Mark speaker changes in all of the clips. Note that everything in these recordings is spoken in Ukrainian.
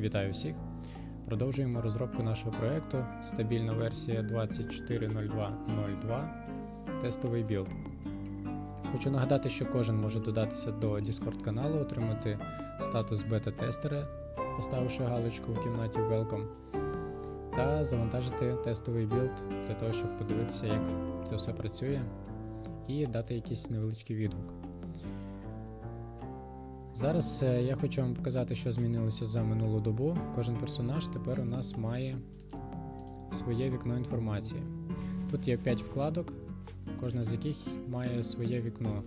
Speaker 1: Вітаю всіх! Продовжуємо розробку нашого проєкту. Стабільна версія 24.02.02. Тестовий білд. Хочу нагадати, що кожен може додатися до Discord каналу, отримати статус бета-тестера, поставивши галочку в кімнаті Welcome, та завантажити тестовий білд для того, щоб подивитися, як це все працює, і дати якийсь невеличкий відгук. Зараз е, я хочу вам показати, що змінилося за минулу добу. Кожен персонаж тепер у нас має своє вікно інформації. Тут є 5 вкладок, кожна з яких має своє вікно.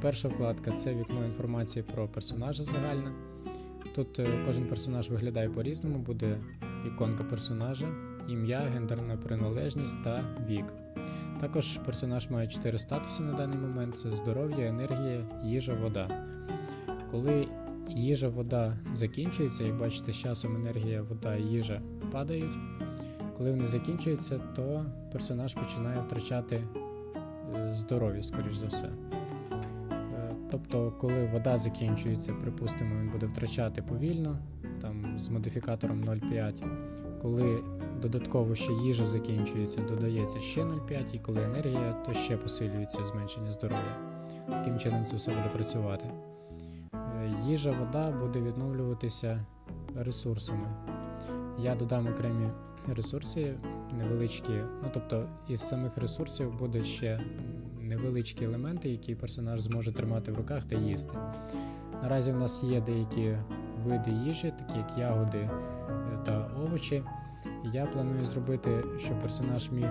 Speaker 1: Перша вкладка це вікно інформації про персонажа загальне. Тут е, кожен персонаж виглядає по-різному, буде іконка персонажа, ім'я, гендерна приналежність та вік. Також персонаж має 4 статуси на даний момент: це здоров'я, енергія, їжа, вода. Коли їжа, вода закінчується, як бачите, з часом енергія, вода і їжа падають. Коли вони закінчуються, то персонаж починає втрачати е, здоров'я, скоріш за все. Е, Тобто, коли вода закінчується, припустимо, він буде втрачати повільно, там з модифікатором 0,5. Коли додатково ще їжа закінчується, додається ще 0,5, і коли енергія, то ще посилюється зменшення здоров'я. Таким чином це все буде працювати. Їжа, вода буде відновлюватися ресурсами. Я додам окремі ресурси, невеличкі, ну тобто із самих ресурсів буде ще невеличкі елементи, які персонаж зможе тримати в руках та їсти. Наразі в нас є деякі види їжі, такі як ягоди е, та овочі. Я планую зробити, щоб персонаж міг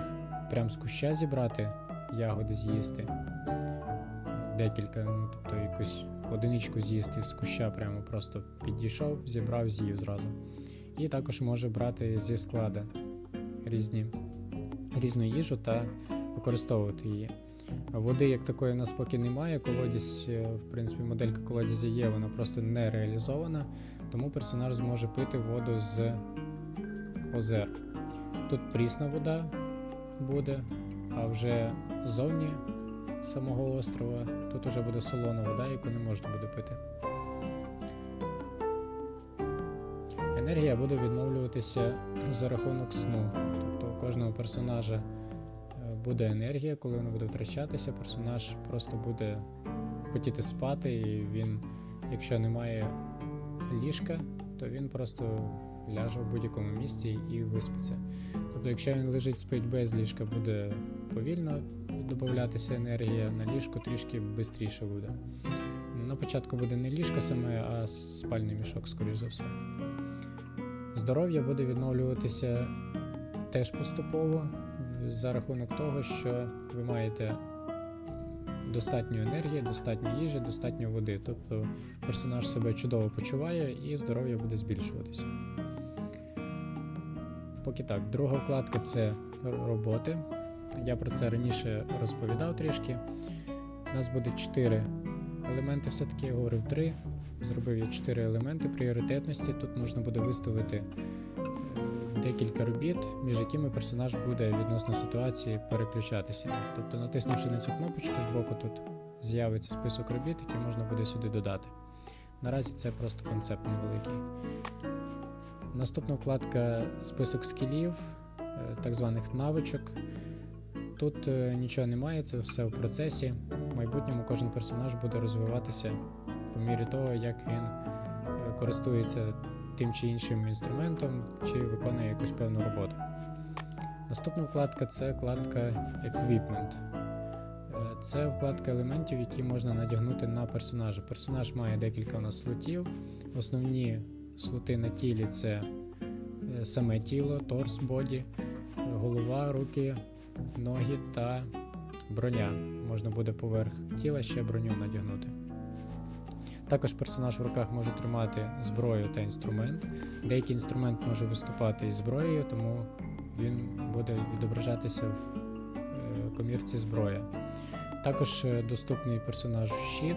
Speaker 1: прям з куща зібрати ягоди з'їсти. Декілька, ну тобто якусь одиничку з'їсти з куща, прямо просто підійшов, зібрав, з'їв зразу. І також може брати зі склада різні, різну їжу та використовувати її. Води як такої у нас поки немає. Колодязь, е, в принципі, моделька колодязя є, вона просто не реалізована, тому персонаж зможе пити воду з озер. Тут прісна вода буде, а вже зовні самого острова тут уже буде солона вода, яку не можна буде пити. Енергія буде відновлюватися за рахунок сну. Тобто у кожного персонажа е, буде енергія, коли вона буде втрачатися, персонаж просто буде хотіти спати, і він, якщо немає ліжка, то він просто ляже в будь-якому місці і виспиться. Тобто, якщо він лежить спить без ліжка, буде повільно додатися енергія, на ліжко трішки швидше буде. На початку буде не ліжко саме, а спальний мішок, скоріш за все. Здоров'я буде відновлюватися теж поступово за рахунок того, що ви маєте достатньо енергії, достатньо їжі, достатньо води. Тобто персонаж себе чудово почуває і здоров'я буде збільшуватися. Поки так, друга вкладка це роботи. Я про це раніше розповідав трішки. У нас буде 4 елементи, все-таки я говорив 3. Зробив я 4 елементи пріоритетності. Тут можна буде виставити декілька робіт, між якими персонаж буде відносно ситуації переключатися. Тобто, натиснувши на цю кнопочку збоку, тут з'явиться список робіт, які можна буде сюди додати. Наразі це просто концепт невеликий. Наступна вкладка список скілів, е, так званих навичок. Тут е, нічого немає, це все в процесі. В майбутньому кожен персонаж буде розвиватися по мірі того, як він е, користується тим чи іншим інструментом, чи виконує якусь певну роботу. Наступна вкладка це вкладка Equipment. Е, Це вкладка елементів, які можна надягнути на персонажа. Персонаж має декілька у нас слотів. Основні слоти на тілі це е, саме тіло, торс, боді, голова, руки, ноги та броня. Можна буде поверх тіла ще броню надягнути. Також персонаж в руках може тримати зброю та інструмент. Деякий інструмент може виступати із зброєю, тому він буде відображатися в е, комірці зброя. Також е, доступний персонажу щит.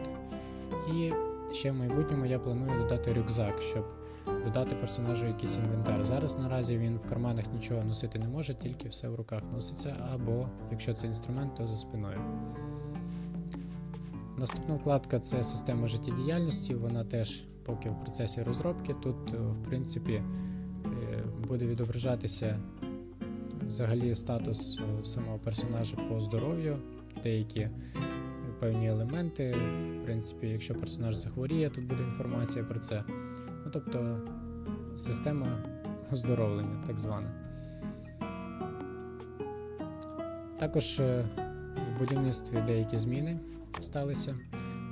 Speaker 1: І ще в майбутньому я планую додати рюкзак, щоб додати персонажу якийсь інвентар. Зараз наразі він в карманах нічого носити не може, тільки все в руках носиться, або якщо це інструмент, то за спиною. Наступна вкладка це система життєдіяльності. Вона теж поки в процесі розробки. Тут, е, в принципі, е, буде відображатися взагалі статус е, самого персонажа по здоров'ю, деякі певні елементи. В принципі, якщо персонаж захворіє, тут буде інформація про це. Ну, тобто система оздоровлення, так звана. Також в будівництві деякі зміни сталися.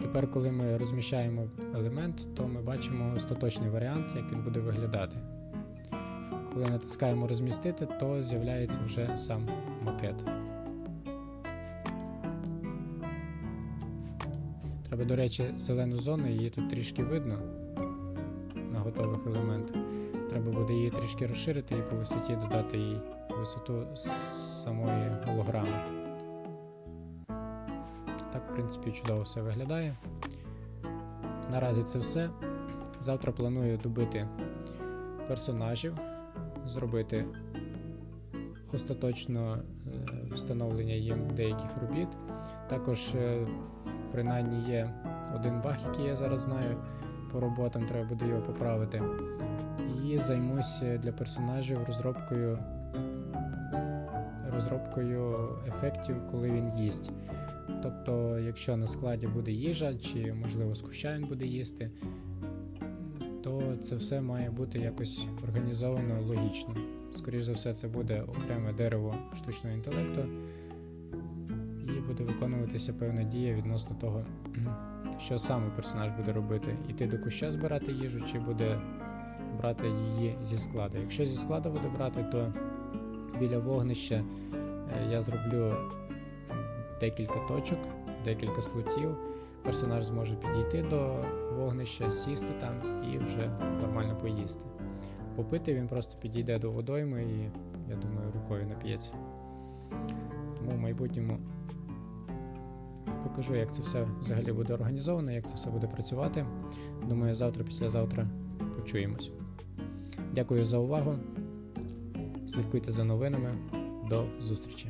Speaker 1: Тепер, коли ми розміщаємо елемент, то ми бачимо остаточний варіант, як він буде виглядати. Коли натискаємо розмістити, то з'являється вже сам макет. Треба, до речі, зелену зону, її тут трішки видно на готових елементах. Треба буде її трішки розширити і по висоті додати їй висоту самої голограми. Принципі, чудово все виглядає. Наразі це все. Завтра планую добити персонажів, зробити остаточно е, встановлення їм деяких робіт. Також, е, принаймні, є один баг, який я зараз знаю по роботам, треба буде його поправити. І займуся для персонажів розробкою, розробкою ефектів, коли він їсть. Тобто, якщо на складі буде їжа, чи можливо з куща він буде їсти, то це все має бути якось організовано логічно. Скоріше за все, це буде окреме дерево штучного інтелекту, і буде виконуватися певна дія відносно того, що саме персонаж буде робити: іти до куща збирати їжу, чи буде брати її зі складу. Якщо зі складу буде брати, то біля вогнища е, я зроблю декілька точок, декілька слотів. Персонаж зможе підійти до вогнища, сісти там і вже нормально поїсти. Попити він просто підійде до водойми і, я думаю, рукою нап'ється. Тому в майбутньому покажу, як це все взагалі буде організовано, як це все буде працювати. Думаю, завтра, післязавтра почуємось. Дякую за увагу. Слідкуйте за новинами. До зустрічі!